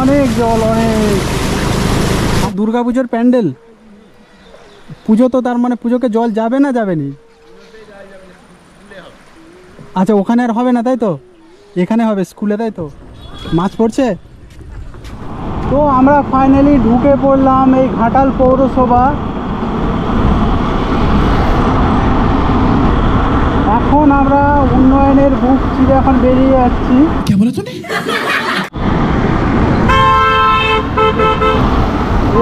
অনেক জল, অনেক। দুর্গা পুজোর প্যান্ডেল। পুজো তো তার মানে পুজোকে জল যাবে না যাবে নি? আচ্ছা ওখানে আর হবে না, তাই তো? এখানে হবে, স্কুলে, তাই তো? মাছ পড়ছে? তো আমরা ফাইনালি ঢুকে পড়লাম এই ঘাটাল পৌরসভা। এখন আমরা উন্নয়নের বুক চিরে এখন বেরিয়ে যাচ্ছি।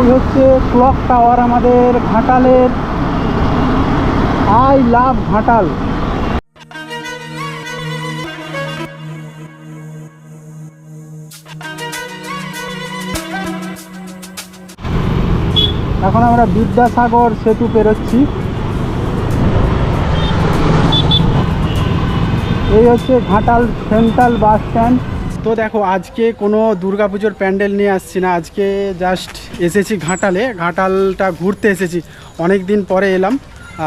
এই হচ্ছে ক্লক টাওয়ার আমাদের ঘাটালের আই লাভ ঘাটাল। এখন আমরা বিদ্যাসাগর সেতু পেরোচ্ছি। এই হচ্ছে ঘাটাল সেন্ট্রাল বাস স্ট্যান্ড। তো দেখো, আজকে কোনো দুর্গাপুজোর প্যান্ডেল নিয়ে আসছি না। আজকে জাস্ট এসেছি ঘাটালে, ঘাটালটা ঘুরতে এসেছি। অনেক দিন পরে এলাম।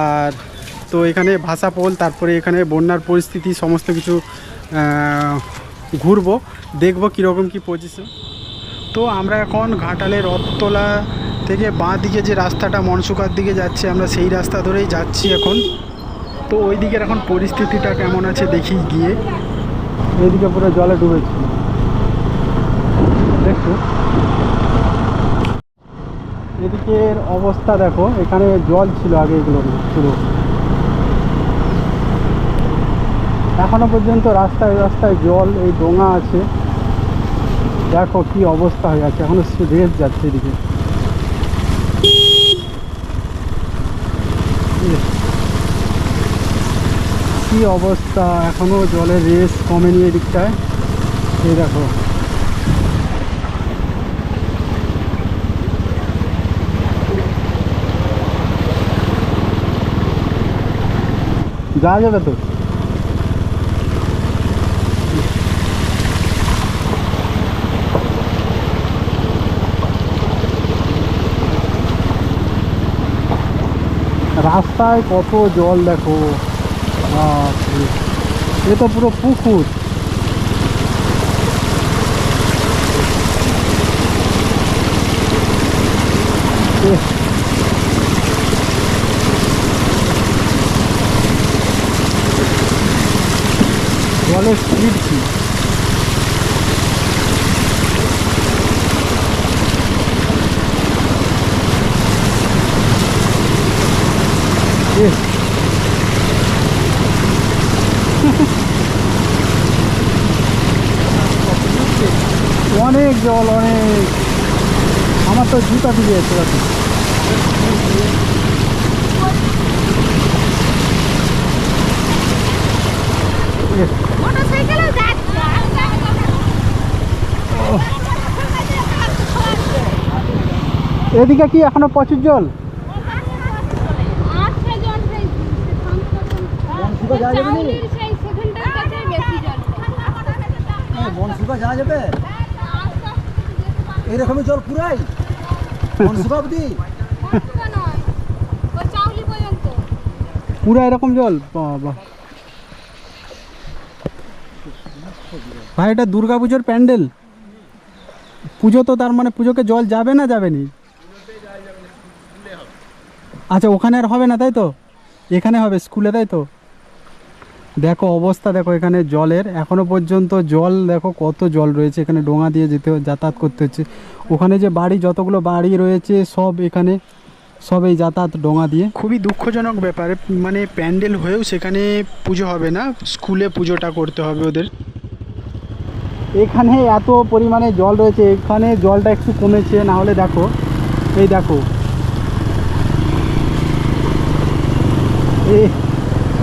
আর তো এখানে ভাষা পোল তারপরে এখানে বন্যার পরিস্থিতি, সমস্ত কিছু ঘুরবো। দেখব কীরকম কী পজিশন তো আমরা এখন ঘাটালে রথতলা থেকে বাঁ দিকে যে রাস্তাটা মনসুকার দিকে যাচ্ছে, আমরা সেই রাস্তা ধরেই যাচ্ছি এখন। তো ওই দিকের এখন পরিস্থিতিটা কেমন আছে দেখি গিয়ে। এইদিকে পুরো জলে ডুবেছি। দেখো এদিকের অবস্থা দেখো, এখানে জল ছিল আগে এগুলো পুরো এখনও পর্যন্ত রাস্তায় রাস্তায় জল, এই ডোঙা আছে। দেখো কি অবস্থা হয়ে আছে, এখনও রেস যাচ্ছে এদিকে। কি অবস্থা? এখনও জলের রেস কমেনি এদিকটায়। এই দেখো। যাওয়া যাবে তো? রাস্তায় কত জল দেখো। বাপরে। এ তো পুরো পুকুর এহ। জলের স্পিড কি এহ। অনেক জল অনেক। আমার তো জুতা ভিজে যাচ্ছে। এদিকে কি এখনও প্রচুর জল? সেই বংশীকে যাওয়া যাবে? বেশি জল পুরাই? পুরো এরকম জল? বাবা। ভাই, এটা দুর্গা পুজোর প্যান্ডেল। পুজো তো তার মানে পুজোকে জল যাবে না যাবে নি? আচ্ছা ওখানে আর হবে না, তাই তো? এখানে হবে, স্কুলে, তাই তো? দেখো অবস্থা দেখো এখানে জলের এখনও পর্যন্ত জল দেখো কত জল রয়েছে এখানে ডোঙা দিয়ে যেতে যাতায়াত করতে হচ্ছে। ওখানে যে বাড়ি যতগুলো বাড়ি রয়েছে সব এখানে সব এই যাতায়াত ডোঙা দিয়ে। খুবই দুঃখজনক ব্যাপার মানে প্যান্ডেল হয়েও সেখানে পুজো হবে না স্কুলে পুজোটা করতে হবে ওদের। এখানে এত পরিমাণে জল রয়েছে এখানে জলটা একটু কমেছে না হলে দেখো এই দেখো।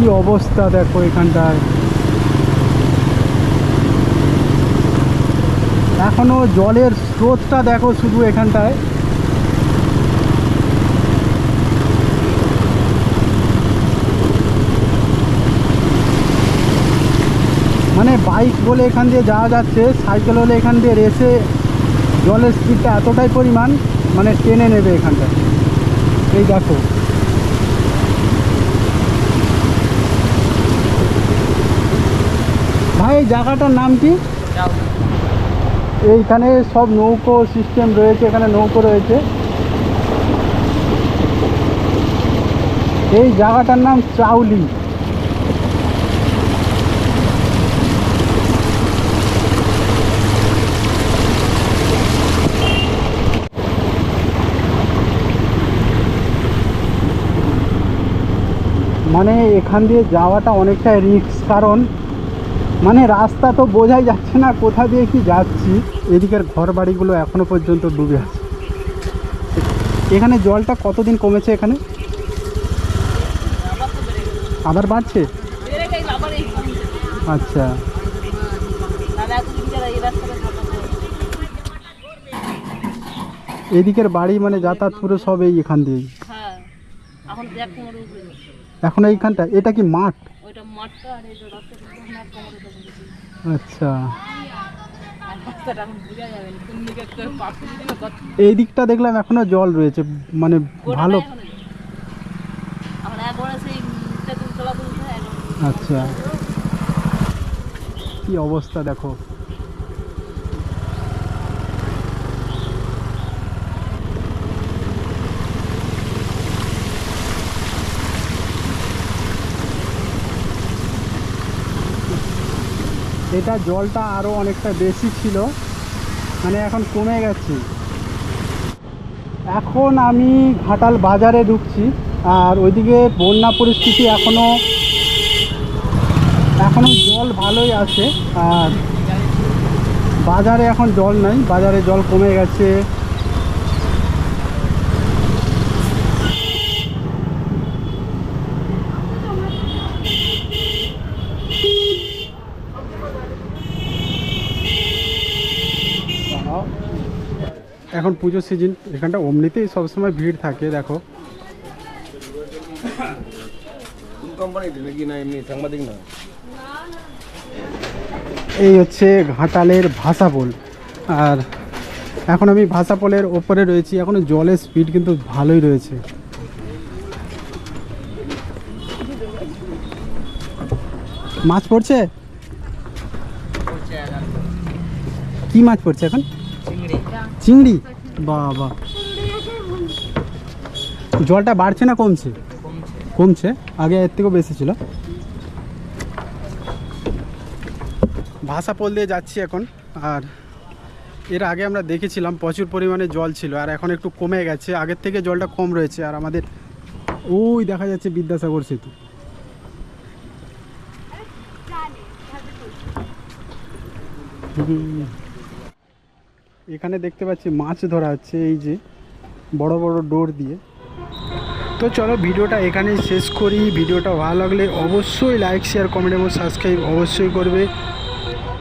কি অবস্থা দেখো এখানটায়? এখনও জলের স্রোতটা দেখো শুধু এখানটায়। মানে বাইক বলে এখান দিয়ে যাওয়া যাচ্ছে, সাইকেল হলে এখান দিয়ে রেসে জলের স্পিডটা এতটাই পরিমাণ মানে টেনে নেবে এখানটায়। এই দেখো। এই জায়গাটার নাম কি? এইখানে সব নৌকো সিস্টেম রয়েছে, এখানে নৌকো রয়েছে। এই জায়গাটার নাম চাউলি। মানে এখান দিয়ে যাওয়াটা অনেকটা রিস্ক কারণ মানে রাস্তা তো বোঝাই যাচ্ছে না কোথা দিয়ে কি যাচ্ছি। এদিকের ঘর বাড়িগুলো এখনও পর্যন্ত ডুবে আছে। এখানে জলটা কতদিন কমেছে এখানে? আবার বাড়ছে। আচ্ছা। এদিকের বাড়ি মানে যাতায়াত পুরো সব এই এখান দিয়েই। হ্যাঁ। এখন এইখানটা এটা কি মাঠ? ওইটা মাঠটা আর এই আচ্ছা। এই দিকটা দেখলাম এখনও জল রয়েছে মানে ভালো। আচ্ছা। কি অবস্থা দেখো। এটা জলটা আরও অনেকটা বেশি ছিল। মানে এখন কমে গেছে। এখন আমি ঘাটাল বাজারে ঢুকছি। আর ওইদিকে বন্যা পরিস্থিতি এখনও এখনও জল ভালোই আছে। আর বাজারে এখন জল নাই। বাজারে জল কমে গেছে। এখন পুজোর সিজন এখানটা অমনিতেই সবসময় ভিড় থাকে দেখো। এই হচ্ছে ঘাটালের ভাষাপোল। আর এখন আমি ভাষাপোলের ওপরে রয়েছি এখন জলের স্পিড কিন্তু ভালোই রয়েছে। মাছ পড়ছে? কি মাছ পড়ছে এখন? চিংড়ি? বাবা। জলটা বাড়ছে না কমছে? কমছে। আগে এর থেকেও বেশি ছিল। ভাষা পোল দিয়ে যাচ্ছি এখন। আর এর আগে আমরা দেখেছিলাম প্রচুর পরিমাণে জল ছিল, আর এখন একটু কমে গেছে। আগের থেকে জলটা কম রয়েছে, আর আমাদের ওই দেখা যাচ্ছে বিদ্যাসাগর সেতু। হুম। এখানে দেখতে পাচ্ছি মাছ ধরা হচ্ছে, এই যে বড় বড় ডোর দিয়ে। তো চলো ভিডিওটা এখানেই শেষ করি। ভিডিওটা ভালো লাগলে অবশ্যই লাইক শেয়ার কমেন্ট এবং সাবস্ক্রাইব অবশ্যই করবে।